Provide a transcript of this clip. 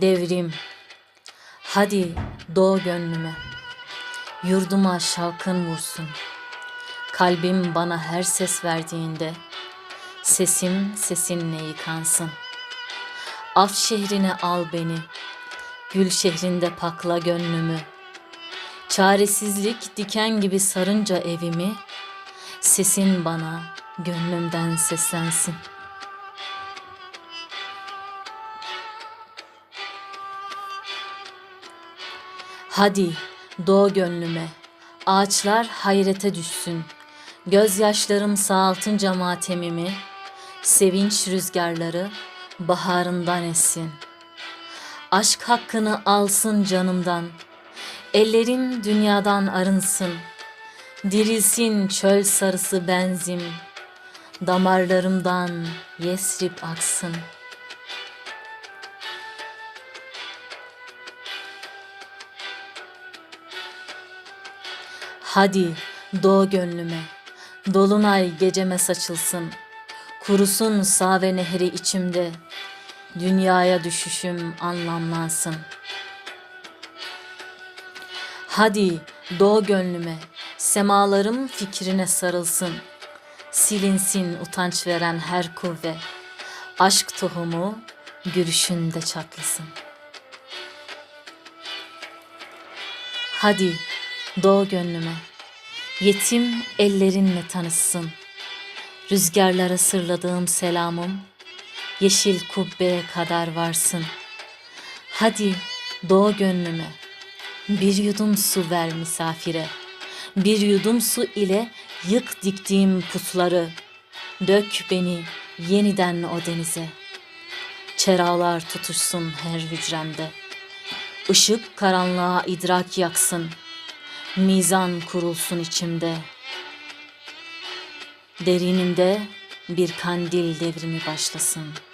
Devrim, hadi doğ gönlüme, yurduma şalkın vursun. Kalbim bana her ses verdiğinde, sesim sesinle yıkansın. Af şehrine al beni, gül şehrinde pakla gönlümü. Çaresizlik diken gibi sarınca evimi, sesin bana gönlümden seslensin. Hadi doğ gönlüme, ağaçlar hayrete düşsün. Gözyaşlarım sağaltınca matemimi, sevinç rüzgarları baharından essin. Aşk hakkını alsın canımdan, ellerim dünyadan arınsın. Dirilsin çöl sarısı benzim, damarlarımdan Yesrib aksın. Hadi doğ gönlüme, dolunay geceme saçılsın. Kurusun sağ ve nehri içimde, dünyaya düşüşüm anlamlansın. Hadi doğ gönlüme, semalarım fikrine sarılsın. Silinsin utanç veren her kuvve, aşk tohumu gülüşünde çatlasın. Hadi doğ gönlüme, yetim ellerinle tanışsın. Rüzgarlara sırladığım selamım, yeşil kubbeye kadar varsın. Hadi doğ gönlüme, bir yudum su ver misafire. Bir yudum su ile yık diktiğim putları. Dök beni yeniden o denize. Çeralar tutuşsun her hücremde. Işık karanlığa idrak yaksın. Mizan kurulsun içimde. Derinimde bir kandil devrimi başlasın.''